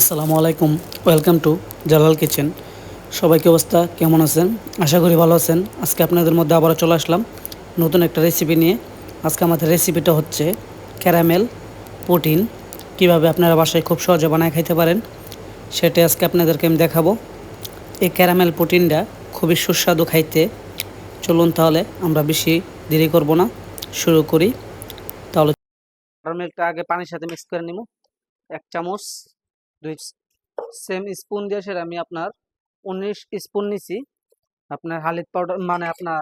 আসসালামু আলাইকুম। Welcome to Jalal kitchen সবাইকে অবস্থা? কেমন আছেন? আশা করি ভালো আছেন। আজকে আপনাদের মধ্যে আবারও চলে আসলাম নতুন একটা রেসিপি নিয়ে। আজকে আমাদের রেসিপিটা হচ্ছে ক্যারামেল প্রোটিন কীভাবে আপনারা বাসায় খুব সহজে বানায় খাইতে পারেন, সেটা আজকে আপনাদেরকে আমি দেখাবো। এই ক্যারামেল প্রোটিনটা খুবই সুস্বাদু খাইতে। চলুন তাহলে আমরা বেশি দেরি করব না। শুরু করি। তাহলে ক্যারামেলটা আগে পানির সাথে মিক্স করে নিব। এক চামচ দুই সেম স্পুন দিয়ে সেটা আমি আপনার উনিশ স্পুন নিছি। আপনার হালিদ পাউডার মানে আপনার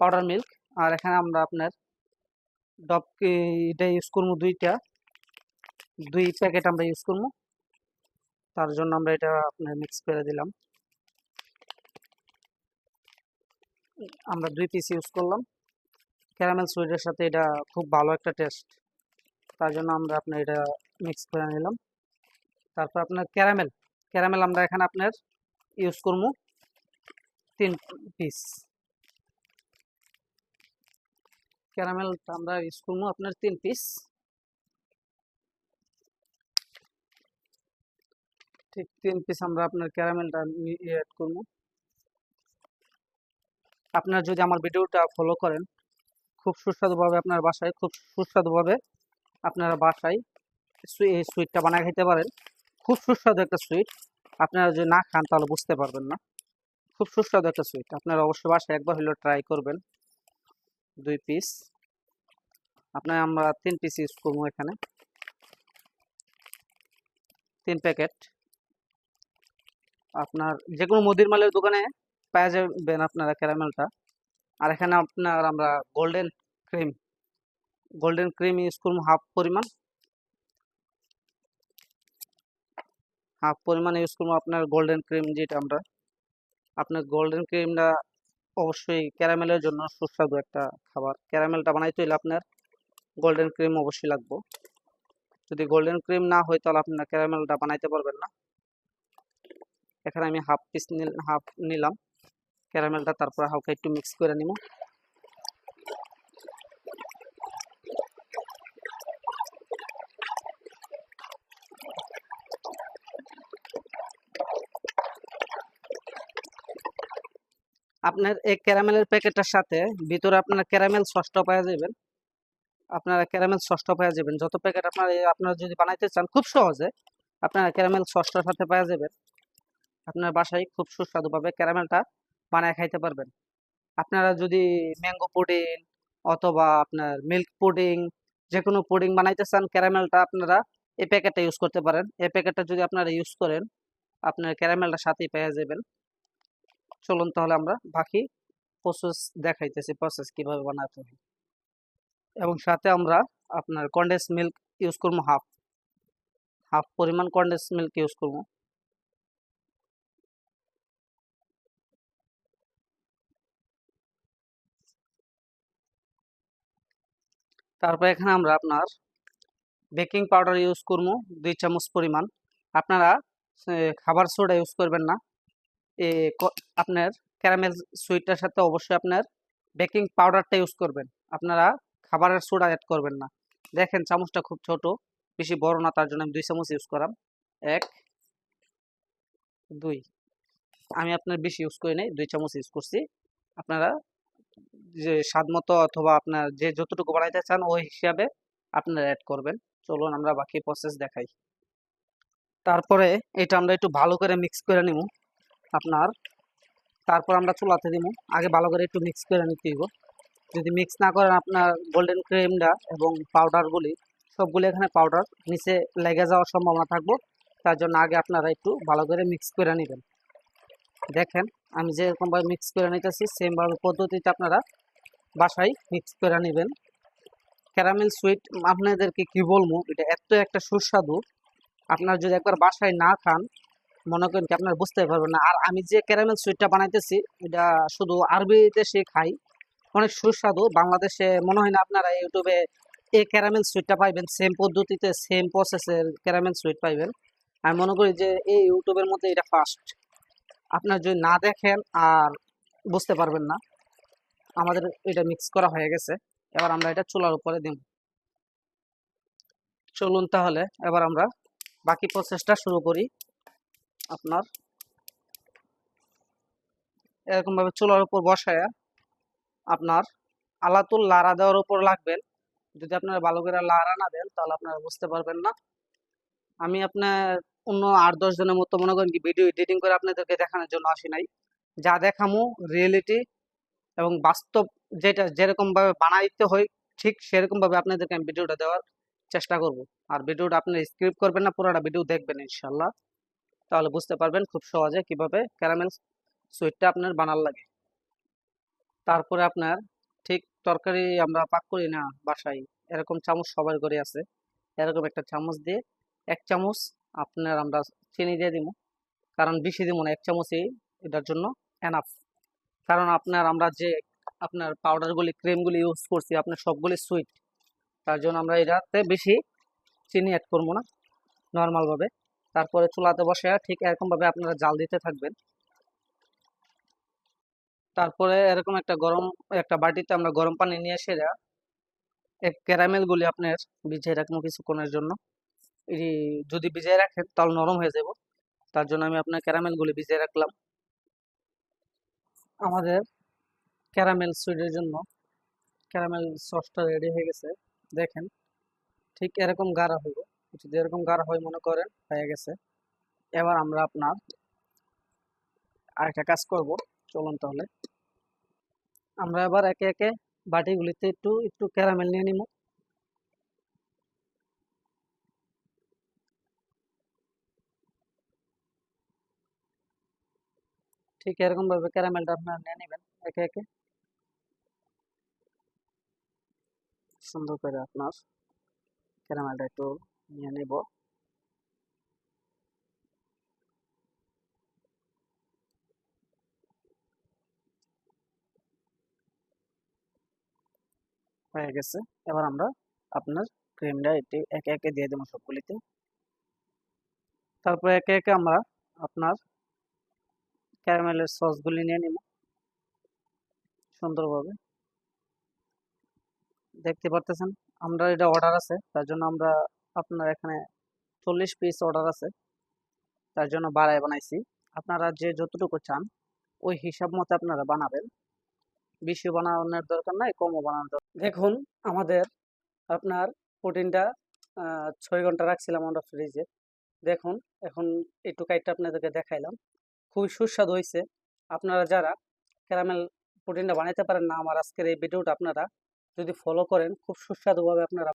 পাউডার মিল্ক আর এখানে আমরা আপনার ডব এটা ইউজ করব দুইটা। দুই প্যাকেট আমরা ইউজ করব। তার জন্য আমরা এটা আপনার মিক্স করে দিলাম। আমরা দুই পিস ইউজ করলাম। ক্যারামেল সুইটের সাথে এটা খুব ভালো একটা টেস্ট তার জন্য আমরা আপনার এটা মিক্স করে নিলাম। তারপর আপনার ক্যারামেল ক্যারামেল আমরা এখানে আপনার ইউজ করব তিন পিস ক্যারামেল আমরা ইউজ করব আপনার তিন পিস ঠিক তিন পিস আমরা আপনার ক্যারামেলটা অ্যাড করব। আপনার যদি আমার ভিডিওটা ফলো করেন, খুব সুস্বাদুভাবে আপনার বাসায়, খুব সুস্বাদুভাবে আপনারা বাসায় সুইটটা বানায় খেতে পারেন। খুব সুস্বাদু একটা সুইট আপনারা যদি না খান, তাহলে বুঝতে পারবেন না। খুব সুস্বাদু একটা সুইট আপনারা অবশ্যই বাসায় একবার হলেও ট্রাই করবেন। দুই পিস আপনার, আমরা তিন পিস ইউজ করব এখানে। তিন প্যাকেট আপনার যে কোনো মুদির মালের দোকানে পাওয়া যাবেন আপনারা ক্যারামেলটা আর এখানে আপনার আমরা golden cream golden cream use করব হাফ পরিমাণ। হাফ পরিমাণ ইউজ করব আপনার গোল্ডেন ক্রিম যেটা আমরা। আপনার গোল্ডেন ক্রিমটা অবশ্যই ক্যারামেলের জন্য সুস্বাদু একটা খাবার। ক্যারামেলটা বানাইতে হলে আপনার গোল্ডেন ক্রিম অবশ্যই লাগবো। যদি গোল্ডেন ক্রিম না হয় তাহলে আপনার ক্যারামেলটা বানাইতে পারবেন না। এখানে আমি হাফ পিস হাফ নিলাম। ক্যারামেলটা তারপর হালকা একটু মিক্স করে নিব। আপনার এই ক্যারামেলের প্যাকেটটার সাথে ভিতরে আপনার ক্যারামেল সসটা পাওয়া যাবেন। আপনারা ক্যারামেল সসটা পাওয়া যাবেন। যত প্যাকেট আপনার আপনারা যদি বানাইতে চান, খুব সহজে আপনারা ক্যারামেল সসটার সাথে পাওয়া যাবেন আপনার বাসায় খুব সুস্বাদুভাবে ক্যারামেলটা বানায় খাইতে পারবেন। আপনারা যদি ম্যাঙ্গো পুডিং অথবা আপনার মিল্ক পুডিং যে কোনো পুডিং বানাইতে চান, ক্যারামেলটা আপনারা এই প্যাকেটটা ইউজ করতে পারেন। এই প্যাকেটটা যদি আপনারা ইউজ করেন, আপনার ক্যারামেলটা সাথেই পেয়ে যাবেন। চলুন তাহলে আমরা বাকি প্রসেস দেখাইতেছি প্রসেস কীভাবে বানাতে হয়। এবং সাথে আমরা আপনার কন্ডেন্স মিল্ক ইউজ করব হাফ হাফ পরিমাণ কন্ডেন্স মিল্ক ইউজ করব। তারপর এখানে আমরা আপনার বেকিং পাউডার ইউজ করব, দুই চামচ পরিমাণ। আপনারা খাবার সোডা ইউজ করবেন না। আপনার ক্যারামেল সুইটটার সাথে অবশ্যই আপনার বেকিং পাউডারটা ইউজ করবেন। আপনারা খাবারের সোডা অ্যাড করবেন না। দেখেন চামচটা খুব ছোট, বেশি বড় না, তার জন্য আমি দুই চামচ ইউজ করাম। এক, দুই, আমি আপনার বেশি ইউজ করি নাই, দুই চামচ ইউজ করছি। আপনারা যে স্বাদ মতো অথবা আপনার যে যতটুকু বানাইতে চান, ওই হিসাবে আপনারা অ্যাড করবেন। চলুন আমরা বাকি প্রসেস দেখাই। তারপরে এটা আমরা একটু ভালো করে মিক্স করে নিব আপনার। তারপর আমরা চুলাতে দিব আগে ভালো করে একটু মিক্স করে নিতে দিব যদি মিক্স না করেন আপনার গোল্ডেন ক্রিমটা এবং পাউডারগুলি সবগুলি এখানে পাউডার নিচে লেগে যাওয়ার সম্ভাবনা থাকব। তার জন্য আগে আপনারা একটু ভালো করে মিক্স করে নেবেন। দেখেন, আমি যেরকমভাবে মিক্স করে নিতেছি সেমভাবে পদ্ধতিতে আপনারা বাসায় মিক্স করে নেবেন। ক্যারামেল সুইট আপনাদেরকে কি বলব, এটা এত একটা সুস্বাদু। আপনার যদি একবার বাসায় না খান মনে করেন কি আপনার বুঝতে পারবেন না। আর আমি যে ক্যারামেল সুইটটা বানাইতেছি, এটা শুধু আরবিতে সে খাই অনেক সুস্বাদু। বাংলাদেশে মনে হয় না আপনারা ইউটিউবে এই ক্যারামেল সুইটটা পাইবেন। সেম পদ্ধতিতে সেম প্রসেসের ক্যারামেল সুইট পাইবেন। আমি মনে করি যে এই ইউটিউবের মধ্যে এটা ফার্স্ট আপনার যদি না দেখেন আর বুঝতে পারবেন না, আমাদের এটা মিক্স করা হয়ে গেছে। এবার আমরা এটা চুলার উপরে দিব। চলুন তাহলে, এবার আমরা বাকি প্রসেসটা শুরু করি। আপনার। এরকম ভাবে চুলার উপর বসায়া আপনার আলাতুল লাড়া দেওয়ার উপর লাগবেন। যদি আপনারা ভালো করে লাড়া না দেন, তাহলে আপনারা বুঝতে পারবেন না। আমি আপনার অন্য আট দশ জনের মতো মনে করেন কি ভিডিও এডিটিং করে আপনাদেরকে দেখানোর জন্য আসি নাই। যা দেখামো রিয়েলিটি এবং বাস্তব যেটা যেরকম ভাবে বানাইতে হয়, ঠিক সেরকম ভাবে আপনাদেরকে আমি ভিডিওটা দেওয়ার চেষ্টা করব। আর ভিডিওটা আপনি স্ক্রিপ্ট করবেন না, পুরোটা ভিডিও দেখবেন ইনশাল্লাহ তাহলে বুঝতে পারবেন খুব সহজে কীভাবে ক্যারামেল সুইটটা আপনার বানার লাগে। তারপরে আপনার ঠিক তরকারি আমরা পাক করি না বাসায়, এরকম চামচ সবার ঘরে আছে, এরকম একটা চামচ দিয়ে এক চামচ আপনার আমরা চিনি দিয়ে দিব, কারণ বেশি দিব না, এক চামচই এটার জন্য এনাফ কারণ আপনার আমরা যে আপনার পাউডারগুলি ক্রিমগুলি ইউজ করছি, আপনার সবগুলি সুইট তার জন্য আমরা এটাতে বেশি চিনি অ্যাড করব না নর্মালভাবে তারপরে চুলাতে বসে ঠিক এরকমভাবে আপনারা জাল দিতে থাকবেন। তারপরে এরকম একটা গরম, একটা বাটিতে আমরা গরম পানি নিয়ে এসে এক ক্যারামেলগুলি আপনার ভিজিয়ে রাখব কিছুক্ষণের জন্য। যদি ভিজিয়ে রাখেন তাহলে নরম হয়ে যাব। তার জন্য আমি আপনার ক্যারামেলগুলি ভিজিয়ে রাখলাম। আমাদের ক্যারামেল সুইটের জন্য ক্যারামেল সসটা রেডি হয়ে গেছে। দেখেন ঠিক এরকম গাঢ় হইব। যদি এরকম গাঢ় হয় মনে করেন, হয়ে গেছে। এবার আমরা আপনার আরেকটা কাজ করব। চলুন তাহলে। আমরা এবার একে একে বাটিগুলিতে একটু একটু ক্যারামেল নিয়ে নিব। ঠিক এরকম ভাবে ক্যারামেলটা আপনারা নিয়ে নেবেন একে একে। সুন্দর করে আপনার ক্যারামেলটা একটু নিয়ে নেব। হয়ে গেছে। এবার আমরা আপনার ক্রিমটা এটি একে একে দিয়ে দেবো সবগুলিতে। তারপর একে একে আমরা আপনার ক্যারামেলের সসগুলি নিয়ে নিব সুন্দরভাবে। দেখতে পারতেছেন? আমরা এটা অর্ডার আছে, তার জন্য আমরা আপনার এখানে চল্লিশ পিস অর্ডার আছে। তার জন্য বাড়ায় বানাইছি। আপনারা যে যতটুকু চান, ওই হিসাব মতো আপনারা বানাবেন। বেশি বানানোর দরকার নাই, কমও বানানোর দরকার দেখুন, আমাদের আপনার প্রোটিনটা ছয় ঘণ্টা রাখছিলাম আমরা ফ্রিজে। দেখুন, এখন একটু কাইটটা আপনাদেরকে দেখাইলাম। খুবই সুস্বাদু হয়েছে আপনারা যারা ক্যারামেল প্রোটিনটা বানাইতে পারেন না, আমার আজকের এই ভিডিওটা আপনারা যদি ফলো করেন, খুব সুস্বাদুভাবে আপনারা